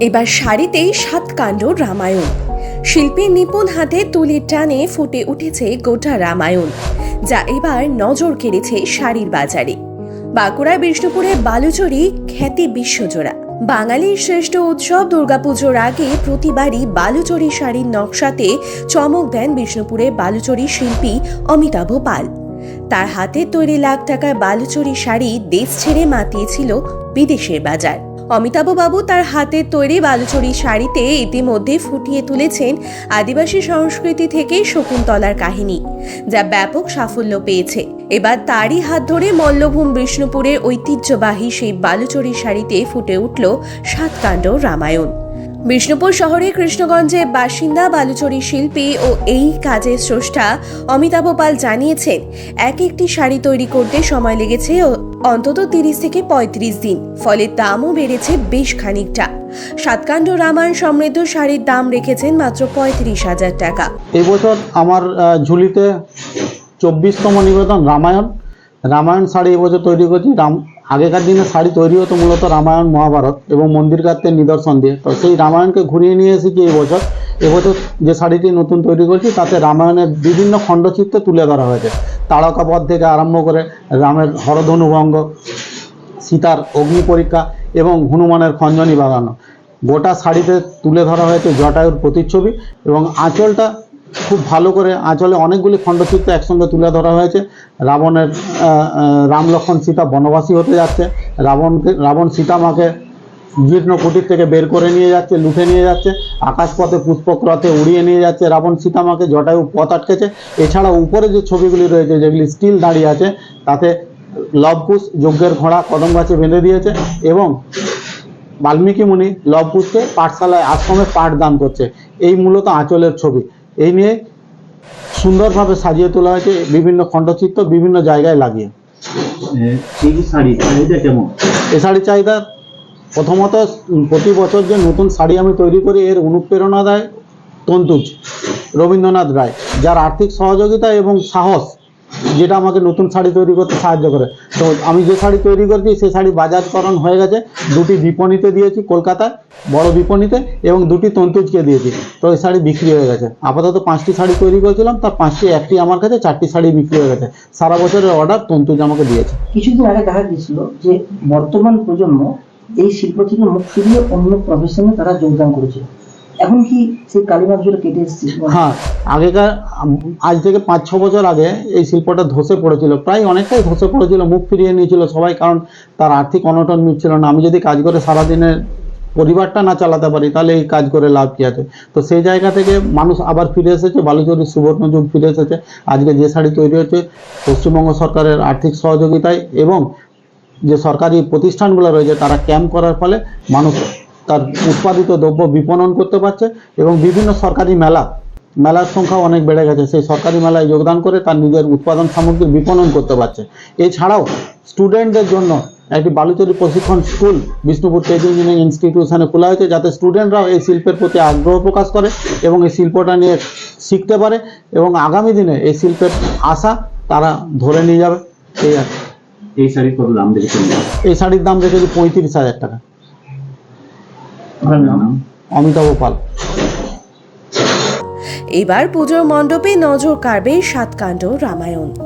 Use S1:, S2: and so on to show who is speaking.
S1: এবার শাড়িতেই সাতকাণ্ড রামায়ণ। শিল্পীর নিপুণ হাতে তুলির টানে ফুটে উঠেছে গোটা রামায়ণ, যা এবার নজর কেড়েছে শাড়ির বাজারে। বাঁকুড়ার বিষ্ণুপুরে বালুচরি, খ্যাতি বিশ্বজোড়া। বাঙালির শ্রেষ্ঠ উৎসব দুর্গাপুজোর আগে প্রতিবারই বালুচরি শাড়ির নকশাতে চমক দেন বিষ্ণুপুরে বালুচরি শিল্পী অমিতাভ পাল। তার হাতে তৈরি লাখ টাকার বালুচরি শাড়ি দেশ ছেড়ে মাতিয়েছিল বিদেশের বাজার। অমিতাভ বাবু তার হাতে তৈরি বালুচরি শাড়িতে ইতিমধ্যে ফুটিয়ে তুলেছেন আদিবাসী সংস্কৃতি থেকে শকুন্তলার কাহিনী, যা ব্যাপক সাফল্য পেয়েছে। এবার তারই হাত ধরে মল্লভূম বিষ্ণুপুরের ঐতিহ্যবাহী সেই বালুচরি শাড়িতে ফুটে উঠল সাতকাণ্ড রামায়ণ। বিষ্ণুপুর শহরে কৃষ্ণগঞ্জে বাসিন্দা, বালুচরি শিল্পী ও এই কাজের স্রষ্টা অমিতাভ পাল জানিয়েছেন, এক একটি শাড়ি তৈরি করতে সময় লেগেছে অন্তত তিরিশ থেকে পঁয়ত্রিশ দিন, ফলে দামও বেড়েছে বেশ খানিকটা। সাতকাণ্ড রামায়ণ সমৃদ্ধ শাড়ির দাম রেখেছেন মাত্র পঁয়ত্রিশ হাজার টাকা।
S2: এবছর আমার ঝুলিতে চব্বিশতম নিবেদন রামায়ণ। রামায়ণ শাড়ি এবছর তৈরি করছি, রাম আগেকার দিনে শাড়ি তৈরি হতো মূলত রামায়ণ, মহাভারত এবং মন্দির কাত্তের নিদর্শন দিয়ে। তো সেই রামায়ণকে ঘুরিয়ে নিয়ে এসেছি এবছর এবছর যে শাড়িটি নতুন তৈরি করছি, তাতে রামায়ণের বিভিন্ন খণ্ডচিত্র তুলে ধরা হয়েছে। তারকাপদ থেকে আরম্ভ করে রামের হরধনুভঙ্গ সীতার অগ্নি পরীক্ষা এবং হনুমানের খঞ্জনি বাগানো। গোটা শাড়িতে তুলে ধরা হয়েছে জটায়ুর প্রতিচ্ছবি এবং আঁচলটা খুব ভালো করে আঁচলে অনেকগুলি খণ্ডচিত্র একসঙ্গে তুলে ধরা হয়েছে। রাবণের রাম লক্ষণ সীতা বনবাসী হতে যাচ্ছে। রাবণকে, রাবণ সীতা মাকে জীর্ণ কুটির থেকে বের করে নিয়ে যাচ্ছে, লুঠে নিয়ে যাচ্ছে। আকাশপথে পুষ্পক রথে উড়িয়ে নিয়ে যাচ্ছে। রাবণ সীতামাকে জটায়ু পথ আটকেছে। এছাড়া উপরে যে ছবিগুলি রয়েছে, যেগুলি স্টিল দাঁড়িয়ে আছে, তাতে লবকুশ যজ্ঞের ঘোড়া কদম গাছে বেঁধে দিয়েছে এবং বাল্মীকি মুনি লবকুশকে পাঠশালায় আশ্রমে পাঠ দান করছে। এই মূলত আঁচলের ছবি। এই নিয়ে সুন্দরভাবে সাজিয়ে তোলা হয়েছে বিভিন্ন খণ্ডচিত্র বিভিন্ন জায়গায় লাগিয়ে।
S3: এই শাড়ি? কেমন?
S2: এ শাড়ির চাহিদা প্রথমত প্রতি বছর যে নতুন শাড়ি আমি তৈরি করি এর অনুপ্রেরণা দেয় তন্তুজ রবীন্দ্রনাথ রায় যার আর্থিক সহযোগিতা এবং সাহস যেটা আমাকে নতুন শাড়ি তৈরি করতে সাহায্য করে। তো আমি যে শাড়ি তৈরি করছি সেই শাড়ি বাজারকরণ হয়ে গেছে। দুটি বিপণীতে দিয়েছি কলকাতায়, বড় বিপণীতে, এবং দুটি তন্তুজকে দিয়েছি। তো এই শাড়ি বিক্রি হয়ে গেছে। আপাতত পাঁচটি শাড়ি তৈরি করেছিলাম, তার পাঁচটি, একটি আমার কাছে, চারটি শাড়ি বিক্রি হয়ে গেছে। সারা বছরের অর্ডার তন্তুজ আমাকে দিয়েছে।
S4: কিছুদিন আগে দেখা গিয়েছিল যে বর্তমান প্রজন্ম এই শিল্প থেকে মুখ ফিরিয়ে অন্য প্রফেশনে তারা যোগদান করেছে। এখন কি সেই কালিমা জোরে কেটে এসেছে?
S2: হ্যাঁ আগেকার আজ থেকে পাঁচ, ছ বছর আগে এই শিল্পটা ধসে পড়েছিল। প্রায় অনেকটাই ধসে পড়েছিল, মুখ ফিরিয়ে নিয়েছিল সবাই, কারণ তার আর্থিক অনটন মিটছিল না। আমি যদি কাজ করে সারাদিনের পরিবারটা না চালাতে পারি, তাহলে এই কাজ করে লাভ কি আছে? তো সেই জায়গা থেকে মানুষ আবার ফিরে এসেছে বালুচরির সুবর্ণ যুগ ফিরে এসেছে। আজকে যে শাড়ি তৈরি হচ্ছে, পশ্চিমবঙ্গ সরকারের আর্থিক সহযোগিতায় এবং যে সরকারি প্রতিষ্ঠানগুলো রয়েছে, তারা ক্যাম্প করার ফলে মানুষ তার উৎপাদিত দ্রব্য বিপণন করতে পারছে এবং বিভিন্ন সরকারি মেলা মেলার সংখ্যা অনেক বেড়ে গেছে। সেই সরকারি মেলায় যোগদান করে তার নিজের উৎপাদন সামগ্রী বিপণন করতে পারছে। এছাড়াও স্টুডেন্টদের জন্য একটি বালুচরি প্রশিক্ষণ স্কুল বিষ্ণুপুর টেক ইঞ্জিনিয়ারিং ইনস্টিটিউশনে খোলা হয়েছে যাতে স্টুডেন্টরাও এই শিল্পের প্রতি আগ্রহ প্রকাশ করে এবং এই শিল্পটা নিয়ে শিখতে পারে এবং আগামী দিনে এই শিল্পের আশা তারা ধরে নিয়ে যাবে। এই আর।
S3: এই শাড়ির কত দাম দেখেছেন?
S2: এই শাড়ির দাম রেখেছি পঁয়ত্রিশ হাজার টাকা।
S4: নাম?
S2: অমিতাভ পাল।
S1: এবার পুজোর মণ্ডপে নজর কাড়বে সাতকাণ্ড রামায়ণ।